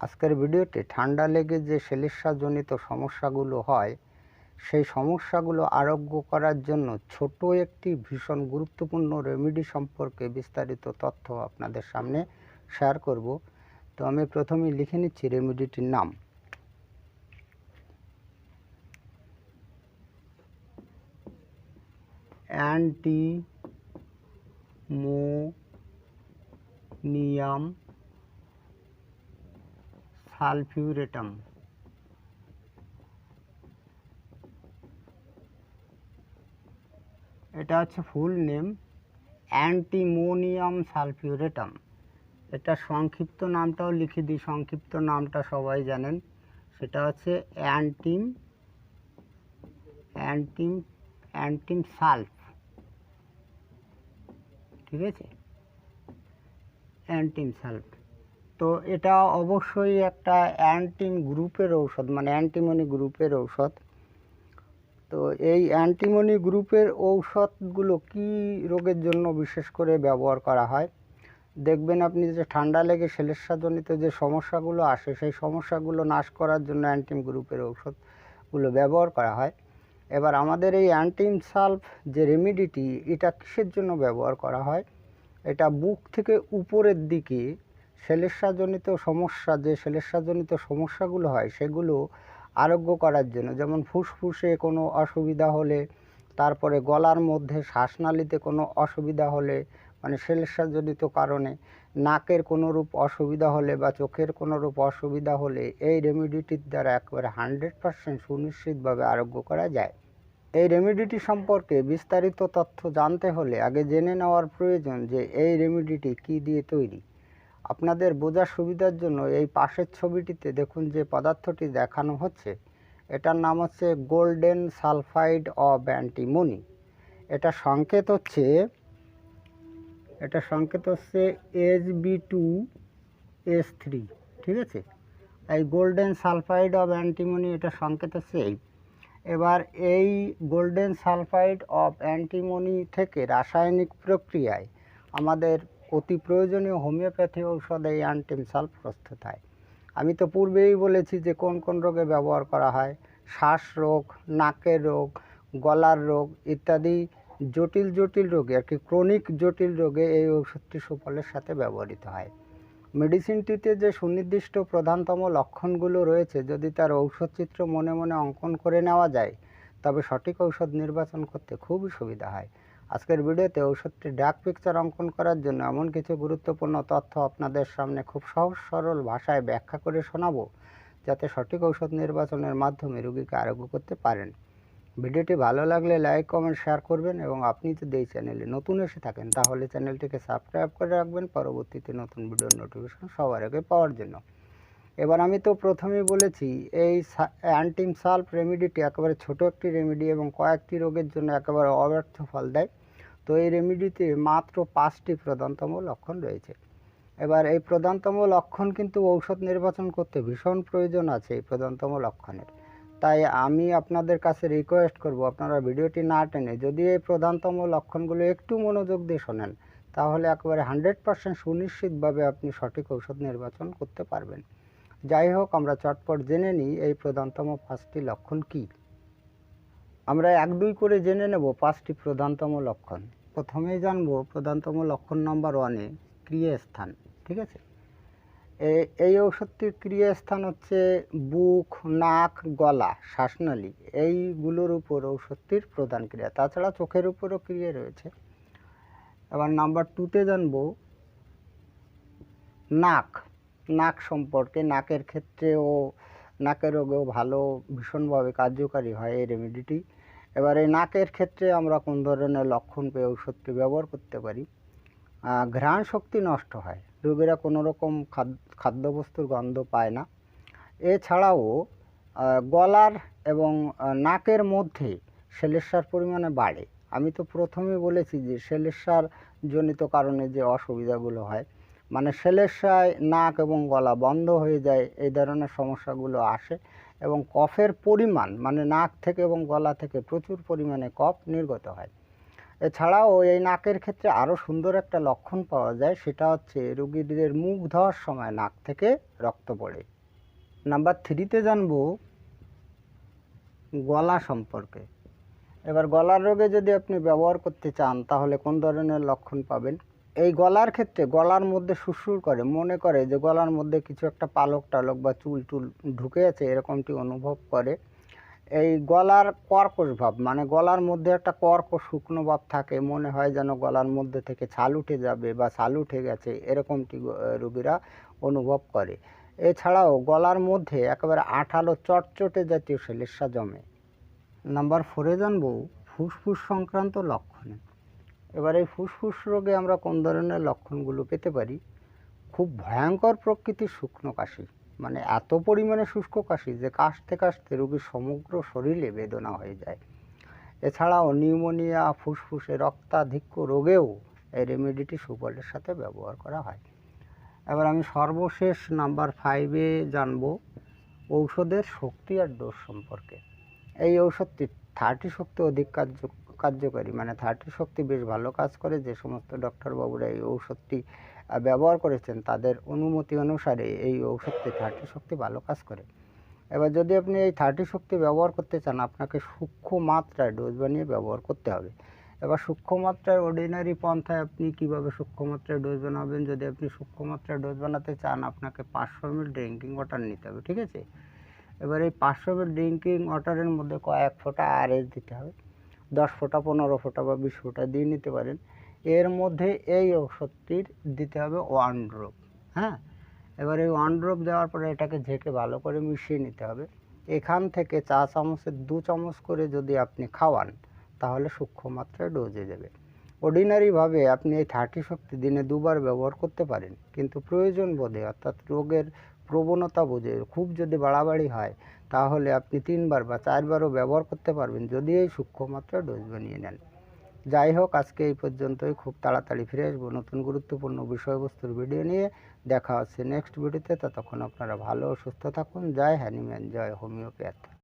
আজকের ভিডিওতে ঠান্ডা লেগে যে সেলিসাজনিত সমস্যাগুলো হয়, সেই সমস্যাগুলো আরোগ্য করার জন্য ছোট একটি ভীষণ গুরুত্বপূর্ণ রেমেডি সম্পর্কে বিস্তারিত তথ্য আপনাদের সামনে শেয়ার করব। তো আমি প্রথমেই লিখে নিচ্ছি রেমেডিটির নাম। অ্যান্টি মোনিয়াম সালফিউরেটাম এটা হচ্ছে ফুল নেম অ্যান্টিমোনিয়াম সালফিউরেটাম এটা সংক্ষিপ্ত নামটাও লিখে দিই, সংক্ষিপ্ত নামটা সবাই জানেন। সেটা হচ্ছে অ্যান্টিম অ্যান্টিম অ্যান্টিম সালফ ঠিক আছে? অ্যান্টিম সালফ তো এটা অবশ্যই একটা অ্যান্টিম গ্রুপের ঔষধ মানে অ্যান্টিমনি গ্রুপের ঔষধ। তো এই অ্যান্টিমনি গ্রুপের ঔষধগুলো কি রোগের জন্য বিশেষ করে ব্যবহার করা হয়? দেখবেন আপনি যে ঠান্ডা লেগে সেলেসাজনিত যে সমস্যাগুলো আসে, সেই সমস্যাগুলো নাশ করার জন্য অ্যান্টিম গ্রুপের ঔষধগুলো ব্যবহার করা হয়। এবার আমাদের এই অ্যান্টিম সালফ যে রেমিডিটি, এটা কিসের জন্য ব্যবহার করা হয়? এটা বুক থেকে উপরের দিকে সেলেসাজনিত সমস্যা, যে সেলেসাজনিত সমস্যাগুলো হয়, সেগুলো আরোগ্য করার জন্য, যেমন ফুসফুসে কোনো অসুবিধা হলে, তারপরে গলার মধ্যে শ্বাসনালীতে কোনো অসুবিধা হলে মানে সেলেসাজনিত কারণে নাকের কোনো রূপ অসুবিধা হলে বা চোখের কোনো রূপ অসুবিধা হলে, এই রেমিডিটির দ্বারা একেবারে হান্ড্রেড পারসেন্ট সুনিশ্চিতভাবে আরোগ্য করা যায়। এই রেমিডিটি সম্পর্কে বিস্তারিত তথ্য জানতে হলে আগে জেনে নেওয়ার প্রয়োজন যে, এই রেমিডিটি কী দিয়ে তৈরি? আপনাদের বোঝার সুবিধার জন্য এই পাশের ছবিটিতে দেখুন যে পদার্থটি দেখানো হচ্ছে। এটার নাম হচ্ছে গোল্ডেন সালফাইড অফ অ্যান্টিমনি। এটা সংকেত হচ্ছে, এটা সংকেত হচ্ছে S B two S three ঠিক আছে? এই গোল্ডেন সালফাইড অফ অ্যান্টিমনি এটা সংকেত হচ্ছে এই। এবার এই গোল্ডেন সালফাইড অফ অ্যান্টিমনি থেকে রাসায়নিক প্রক্রিয়ায় আমাদের অতি প্রয়োজনীয় হোমিওপ্যাথি ঔষধ এই অ্যান্টিম প্রস্তুত হয়। আমি তো পূর্বেই বলেছি যে কোন কোন রোগে ব্যবহার করা হয়। শ্বাস রোগ, নাকের রোগ, গলার রোগ ইত্যাদি জটিল জটিল রোগে আর কি, ক্রনিক জটিল রোগে এই ঔষধটি সুফলের সাথে ব্যবহৃত হয়। মেডিসিনটিতে যে সুনির্দিষ্ট প্রধানতম লক্ষণগুলো রয়েছে, যদি তার ঔষধচিত্র মনে মনে অঙ্কন করে নেওয়া যায়, তবে সঠিক ঔষধ নির্বাচন করতে খুবই সুবিধা হয়। আজকের ভিডিওতে ওষুধটি ডাক পিকচার অঙ্কন করার জন্য এমন কিছু গুরুত্বপূর্ণ তথ্য আপনাদের সামনে খুব সহজ, সরল ভাষায় ব্যাখ্যা করে শোনাবো, যাতে সঠিক ঔষধ নির্বাচনের মাধ্যমে রোগীকে আরোগ্য করতে পারেন। ভিডিওটি ভালো লাগলে লাইক কমেন্ট শেয়ার করবেন এবং আপনি যদি এই চ্যানেলে নতুন এসে থাকেন, তাহলে চ্যানেলটিকে সাবস্ক্রাইব করে রাখবেন। পরবর্তীতে নতুন ভিডিওর নোটিফিকেশন সবার আগে পাওয়ার জন্য। এবার আমি তো প্রথমেই বলেছি, এই অ্যান্টিম সালফ রেমিডিটি একেবারে ছোট একটি রেমিডি এবং কয়েকটি রোগের জন্য একেবারে অব্যর্থ ফল দেয়। তো এই রেমিডিতে মাত্র পাঁচটি প্রধানতম লক্ষণ রয়েছে। এবার এই প্রধানতম লক্ষণ কিন্তু ঔষধ নির্বাচন করতে ভীষণ প্রয়োজন আছে এই প্রধানতম লক্ষণের। তাই আমি আপনাদের কাছে রিকোয়েস্ট করব, আপনারা ভিডিওটি না টেনে যদি এই প্রধানতম লক্ষণগুলো একটু মনোযোগ দিয়ে শোনেন, তাহলে একেবারে হান্ড্রেড পারসেন্ট সুনিশ্চিতভাবে আপনি সঠিক ঔষধ নির্বাচন করতে পারবেন। যাই হোক আমরা চটপট জেনে নিই এই প্রধানতম পাঁচটি লক্ষণ কী। আমরা এক দুই করে জেনে নেব পাঁচটি প্রধানতম লক্ষণ। প্রথমেই জানব প্রধানতম লক্ষণ নাম্বার ওয়ানে ক্রিয়াস্থান, ঠিক আছে? এই ঔষধটির ক্রিয়াস্থান হচ্ছে বুক, নাক, গলা, শ্বাসনালী, এইগুলোর উপর ঔষধটির প্রধান ক্রিয়া। তাছাড়া চোখের উপরও ক্রিয়া রয়েছে। এবার নাম্বার টুতে জানব নাক। নাক সম্পর্কে, নাকের ক্ষেত্রেও, নাকের রোগেও ভালো, ভীষণভাবে কার্যকারী হয় এই রেমেডিটি এবার এই নাকের ক্ষেত্রে আমরা কোন ধরনের লক্ষণ পেয়ে ঔষধটি ব্যবহার করতে পারি? ঘ্রাণ শক্তি নষ্ট হয়, রোগীরা কোনো রকম খাদ্যবস্তুর গন্ধ পায় না। এছাড়াও গলার এবং নাকের মধ্যে সেলেসার পরিমাণে বাড়ে। আমি তো প্রথমেই বলেছি যে সেলেসার জনিত কারণে যে অসুবিধাগুলো হয় মানে সেলেসায় নাক এবং গলা বন্ধ হয়ে যায়, এই ধরনের সমস্যাগুলো আসে এবং কফের পরিমাণ মানে নাক থেকে এবং গলা থেকে প্রচুর পরিমাণে কফ নির্গত হয়। এছাড়াও এই নাকের ক্ষেত্রে আরও সুন্দর একটা লক্ষণ পাওয়া যায়, সেটা হচ্ছে রোগীদের মুখ ধোয়ার সময় নাক থেকে রক্ত পড়ে। নাম্বার থ্রিতে জানব গলা সম্পর্কে। এবার গলার রোগে যদি আপনি ব্যবহার করতে চান, তাহলে কোন ধরনের লক্ষণ পাবেন? এই গলার ক্ষেত্রে গলার মধ্যে সুরসুর করে, মনে করে যে গলার মধ্যে কিছু একটা পালক টালক বা চুল টুল ঢুকে আছে, এরকমটি অনুভব করে। এই গলার কর্কশ ভাব মানে গলার মধ্যে একটা কর্কশ শুকনো ভাব থাকে, মনে হয় যেন গলার মধ্যে থেকে ছাল উঠে যাবে বা ছাল উঠে গেছে, এরকমটি রোগীরা অনুভব করে। এছাড়াও গলার মধ্যে একেবারে আঠালো চটচটে জাতীয় শ্লেষ্মা জমে। নাম্বার ফোরে জানব, ফুসফুস সংক্রান্ত লক্ষণে। এবার এই ফুসফুস রোগে আমরা কোন ধরনের লক্ষণগুলো পেতে পারি? খুব ভয়ঙ্কর প্রকৃতির শুকনো কাশি মানে এত পরিমাণে শুষ্ক কাশি যে কাশতে কাশতে রোগীর সমগ্র শরীরে বেদনা হয়ে যায়। এছাড়াও নিউমোনিয়া, ফুসফুসে রক্তাধিক্য রোগেও এই রেমেডিটি সুফলের সাথে ব্যবহার করা হয়। এবার আমি সর্বশেষ নাম্বার ফাইভে জানব ঔষধের শক্তি আর ডোজ সম্পর্কে। এই ঔষধটি থার্টি শক্তি অধিক কার্য কার্যকারী। মানে থার্টি শক্তি বেশ ভালো কাজ করে। যে সমস্ত ডক্টরবাবুরা এই ঔষধটি ব্যবহার করেছেন, তাদের অনুমতি অনুসারে এই ঔষধটি থার্টি শক্তি ভালো কাজ করে। এবার যদি আপনি এই থার্টি শক্তি ব্যবহার করতে চান, আপনাকে সূক্ষ্ম মাত্রায় ডোজ বানিয়ে ব্যবহার করতে হবে। এবার সূক্ষ্ম মাত্রায় অর্ডিনারি পন্থায় আপনি কীভাবে সূক্ষ্ম মাত্রায় ডোজ বানাবেন? যদি আপনি সূক্ষ্ম মাত্রায় ডোজ বানাতে চান, আপনাকে পাঁচশো এমএল ড্রিঙ্কিং ওয়াটার নিতে হবে, ঠিক আছে? এবার এই পাঁচশো এমএল ড্রিঙ্কিং ওয়াটারের মধ্যে কয়েক ফোঁটা আরএস দিতে হবে। দশ ফোঁটা, পনেরো ফোঁটা বা বিশ ফোঁটা দিয়ে নিতে পারেন। এর মধ্যে এই ওষুধটির দিতে হবে ওয়ান ড্রপ হ্যাঁ? এবার এই ওয়ান ড্রপ দেওয়ার পরে এটাকে ঝেঁকে ভালো করে মিশিয়ে নিতে হবে। এখান থেকে চা চামচের দু চামচ করে যদি আপনি খাওয়ান, তাহলে সূক্ষ্ম মাত্রায় ডোজে যাবে অর্ডিনারিভাবে আপনি এই থার্টি শক্তি দিনে দুবার ব্যবহার করতে পারেন, কিন্তু প্রয়োজন বোধে, অর্থাৎ রোগের প্রবণতা বোঝে, খুব যদি বাড়াবাড়ি হয়, তাহলে আপনি তিনবার বা চারবারও ব্যবহার করতে পারবেন, যদি এই সূক্ষ্ম মাত্রায় ডোজ বানিয়ে নেন। যাই হোক, আজকে এই পর্যন্তই। খুব তাড়াতাড়ি ফিরে আসব নতুন গুরুত্বপূর্ণ বিষয়বস্তুর ভিডিও নিয়ে। দেখা হচ্ছে নেক্সট ভিডিওতে ততক্ষণ আপনারা ভালো সুস্থ থাকুন। জয় হ্যানিম্যান, জয় হোমিওপ্যাথ।